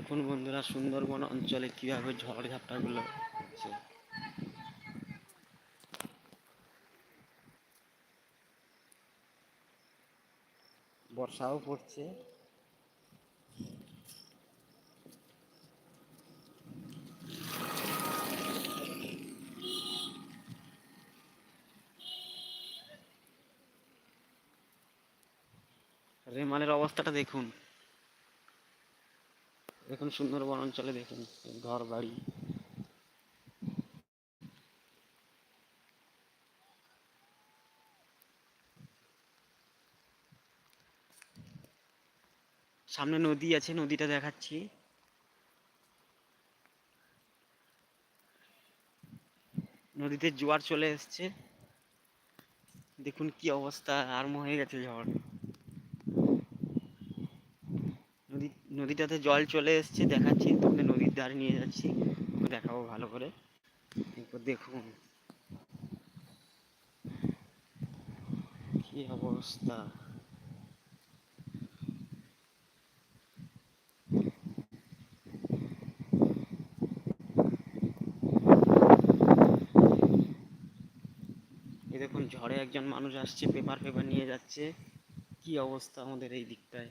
দেখুন বন্ধুরা সুন্দরবন অঞ্চলে কীভাবে ঝড় ঝাপটাগুলো হচ্ছে। বর্ষাও পড়ছে। রেমালের অবস্থাটা দেখুন। দেখুন সুন্দরবন অঞ্চলে দেখুন ঘর বাড়ি। সামনে নদী আছে, নদীটা দেখাচ্ছি। নদীতে জোয়ার চলে এসছে। দেখুন কি অবস্থা, আরম্ভ হয়ে গেছে ঝড় নদী নদীটাতে জল চলে এসছে, দেখাচ্ছি তোকে নদীর ধারে নিয়ে যাচ্ছি, দেখাবো ভালো করে। এরপর দেখুন কি অবস্থা? দেখুন, ঝড়ে একজন মানুষ আসছে পেপার পেপার নিয়ে যাচ্ছে। কি অবস্থা আমাদের এই দিকটায়?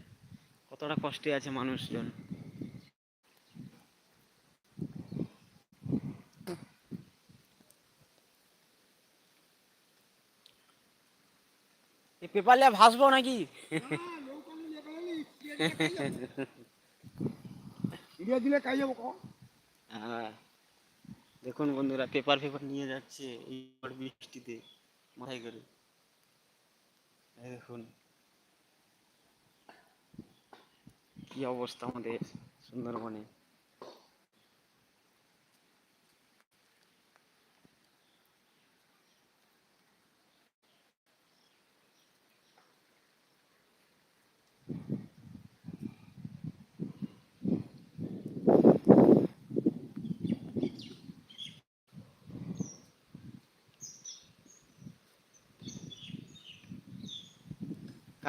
কতটা কষ্টে আছে মানুষজন? পেপার নিয়ে ভাসবো নাকি? দিলে কাই হ্যাঁ। দেখুন বন্ধুরা পেপার পেপার নিয়ে যাচ্ছে এই বৃষ্টিতে মাথায় করে। দেখুন। কি অবস্থা আমাদের সুন্দরবনে?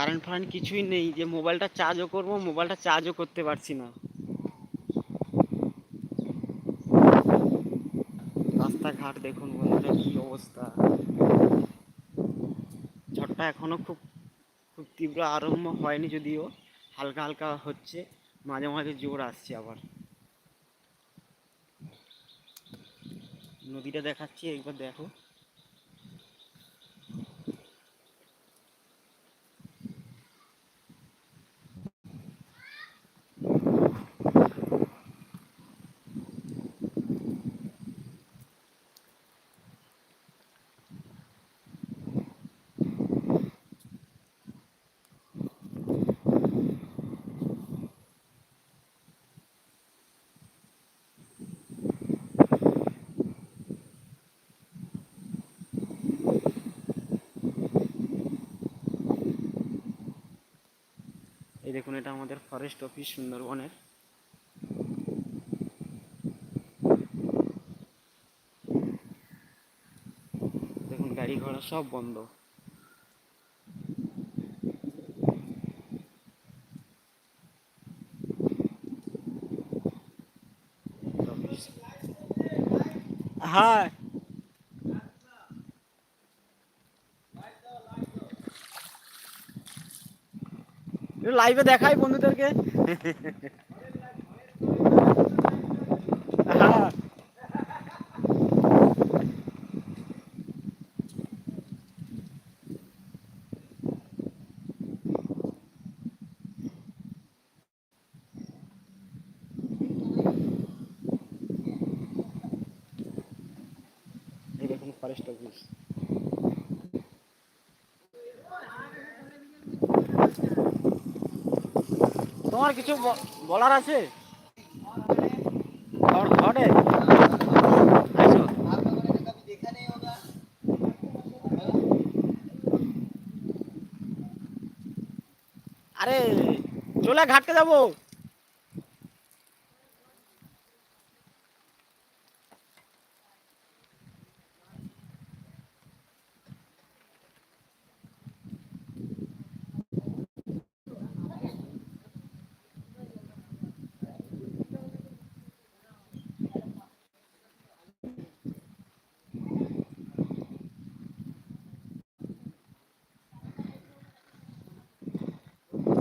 কারেন্ট ফারেন্ট কিছুই নেই, যে মোবাইলটা চার্জও করব মোবাইলটা চার্জও করতে পারছি না। রাস্তাঘাট দেখুন বন্ধুরা কি অবস্থা। ঝড়টা এখনও খুব খুব তীব্র আরম্ভ হয়নি যদিও, হালকা হালকা হচ্ছে, মাঝে মাঝে জোর আসছে আবার। নদীটা দেখাচ্ছি, একবার দেখো। এই দেখুন এটা আমাদের ফরেস্ট অফিস সুন্দরবনের। দেখুন গাড়ি ঘোড়া সব বন্ধ। হ্যাঁ লাইভে দেখাই বন্ধুদেরকে। এই ফরেস্ট অফিস তোমার কিছু বলার আছে? ঘটে আরে চলে ঘাটকে যাব।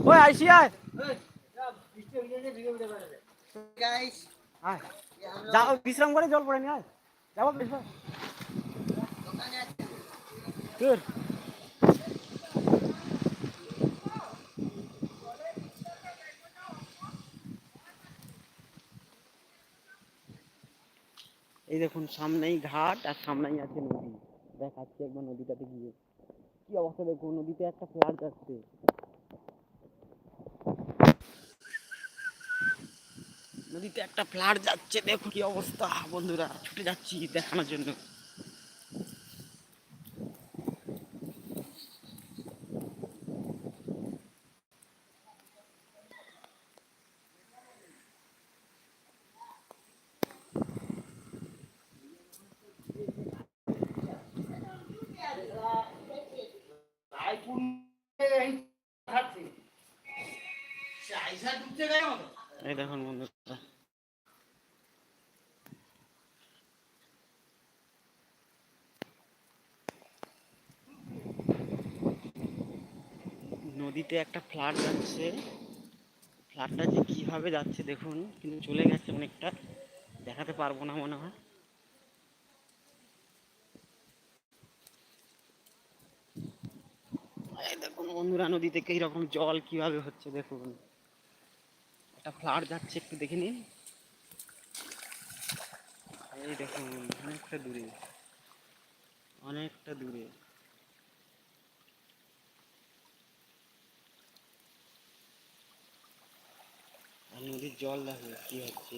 ওই আইসি আয়। যাও বিশ্রাম করে জল পড়ে নি আয়। যাব বিশ্রাম এই দেখুন সামনেই ঘাট আর সামনেই আছে নদী। দেখাচ্ছি একবার নদীটাতে গিয়ে। কি অবস্থা দেখুন নদীতে একটা ফ্লাড যাচ্ছে। নদীতে একটা ফ্লাড যাচ্ছে দেখুন কি অবস্থা। বন্ধুরা ছুটে যাচ্ছি দেখানোর জন্য। এই নদীতে একটা ফ্লাড যাচ্ছে। ফ্লাডটা যে কীভাবে যাচ্ছে দেখুন, কিন্তু চলে গেছে অনেকটা। দেখাতে পারব না মনে হয়। দেখুন বন্ধুরা, নদীতে এই রকম জল কীভাবে হচ্ছে দেখুন। একটা ফ্লাড যাচ্ছে, একটু দেখে নিন। এই দেখুন, অনেকটা দূরে অনেকটা দূরে আর নদীর জল লাগবে কি হচ্ছে?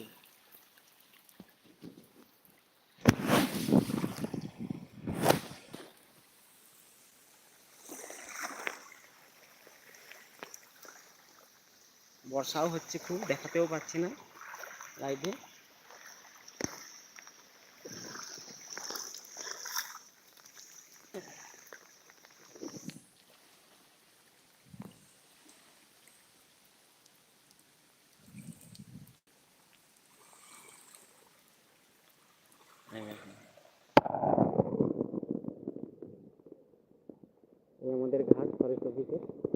বর্ষাও হচ্ছে খুব দেখাতেও পাচ্ছি না লাইভে ঘাট ফরেস্ট অফিসের